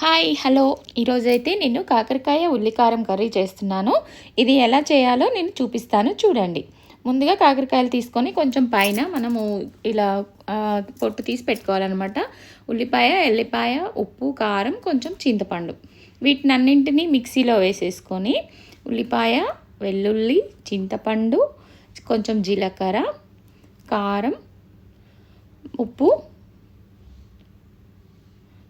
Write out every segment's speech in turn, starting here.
Hi hello. ఈరోజైతే నేను కాకరకాయ ఉల్లికారం కర్రీ చేస్తున్నాను. ఇది ఎలా చేయాలో నేను చూపిస్తాను చూడండి. ముందుగా కాకరకాయలు తీసుకొని కొంచెం పైన మనము ఇలా పొట్టు తీసి పెట్టుకోవాలన్నమాట. ఉల్లిపాయ ఎల్లిపాయ ఉప్పు కారం కొంచెం చింతపండు. వీటిని అన్నింటినీ మిక్సీలో వేసేసుకొని ఉల్లిపాయ వెల్లుల్లి చింతపండు కొంచెం జీలకర్ర కారం ఉప్పు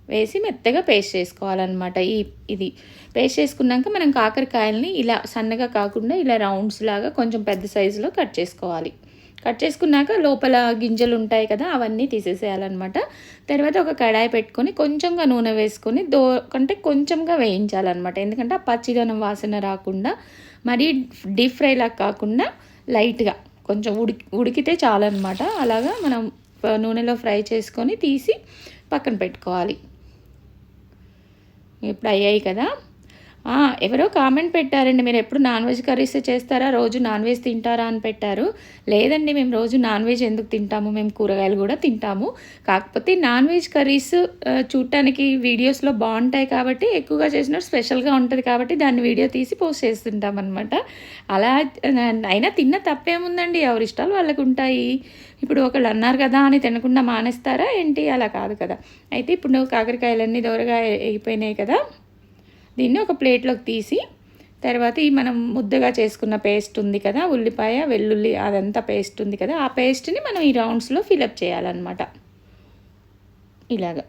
వేసి మెత్తగా పేస్ట్ చేసుకోవాలన్నమాట. ఈ ఇది. పేస్ట్ చేసుకున్నాక మనం కాకరకాయలని ఇలా సన్నగా కాకుండా ఇలా రౌండ్స్ లాగా కొంచెం పెద్ద సైజులో కట్ చేసుకోవాలి. కట్ చేసుకున్నాక లోపల గింజలు ఉంటాయి కదా అవన్నీ తీసేసేయాలన్నమాట. తర్వాత ఒక కడాయి పెట్టుకొని కొంచెంగా నూనె వేసుకొని దో అంటే కొంచెంగా వేయించాలన్నమాట. ఎందుకంటే ఆ పచ్చిదనం వాసన రాకుండా మరీ డీప్ ఫ్రైలా కాకుండా లైట్గా కొంచెం ఉడికి ఉడికితే చాలన్నమాట. అలాగా మనం నూనెలో ఫ్రై చేసుకొని తీసి పక్కన పెట్టుకోవాలి. ఇప్పుడు అయ్యాయి కదా. ఎవరో కామెంట్ పెట్టారండి మీరు ఎప్పుడు నాన్ వెజ్ కర్రీస్ చేస్తారా? రోజు నాన్ వెజ్ తింటారా అని పెట్టారు. లేదండి మేము రోజు నాన్ వెజ్ ఎందుకు తింటాము? మేము కూరగాయలు కూడా తింటాము. కాకపోతే నాన్ వెజ్ కర్రీస్ చూడటానికి వీడియోస్లో బాగుంటాయి కాబట్టి ఎక్కువగా చేసినప్పుడు స్పెషల్గా ఉంటుంది కాబట్టి దాన్ని వీడియో తీసి పోస్ట్ చేస్తుంటాం అనమాట అలా అయినా తిన్న తప్పేముందండి? ఎవరి ఇష్టాలు వాళ్ళకు ఉంటాయి. ఇప్పుడు ఒకళ్ళు అన్నారు కదా అని తినకుండా మానేస్తారా ఏంటి? అలా కాదు కదా. అయితే ఇప్పుడు నువ్వు కాకరకాయలన్నీ దూరగా అయిపోయినాయి కదా. దీన్ని ఒక ప్లేట్లోకి తీసి తర్వాత ఈ మనం ముద్దగా చేసుకున్న పేస్ట్ ఉంది కదా ఉల్లిపాయ వెల్లుల్లి అదంతా పేస్ట్ ఉంది కదా ఆ పేస్ట్ని మనం ఈ రౌండ్స్లో ఫిలప్ చేయాలన్నమాట. ఇలాగా.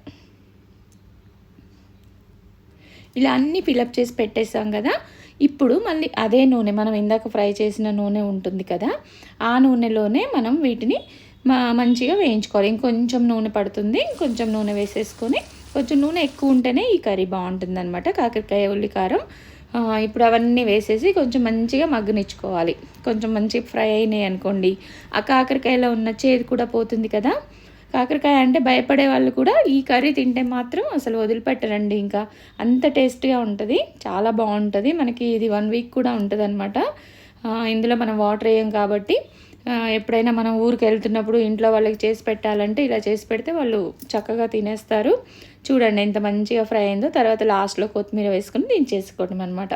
ఇలా అన్నీ ఫిలప్ చేసి పెట్టేసాం కదా ఇప్పుడు మళ్ళీ అదే నూనె మనం ఇందాక ఫ్రై చేసిన నూనె ఉంటుంది కదా ఆ నూనెలోనే మనం వీటిని మంచిగా వేయించుకోవాలి. ఇంకొంచెం నూనె పడుతుంది ఇంకొంచెం నూనె వేసేసుకొని కొంచెం నూనె ఎక్కువ ఉంటేనే ఈ కర్రీ బాగుంటుంది అనమాట కాకరకాయ ఉల్లికారం. ఇప్పుడు అవన్నీ వేసేసి కొంచెం మంచిగా మగ్గనిచ్చుకోవాలి. కొంచెం మంచి ఫ్రై అయినాయి అనుకోండి. ఆ కాకరకాయలో ఉన్న చేదు కూడా పోతుంది కదా. కాకరకాయ అంటే భయపడే వాళ్ళు కూడా ఈ కర్రీ తింటే మాత్రం అసలు వదిలిపెట్టరండి ఇంకా. అంత టేస్ట్గా ఉంటుంది. చాలా బాగుంటుంది. మనకి ఇది వన్ వీక్ కూడా ఉంటుంది అనమాట ఇందులో మనం వాటర్ వేయం కాబట్టి ఎప్పుడైనా మనం ఊరికి వెళ్తున్నప్పుడు ఇంట్లో వాళ్ళకి చేసి పెట్టాలంటే ఇలా చేసి పెడితే వాళ్ళు చక్కగా తినేస్తారు. చూడండి ఎంత మంచిగా ఫ్రై అయిందో తర్వాత లాస్ట్లో కొత్తిమీర వేసుకొని దించేసుకోవడం అనమాట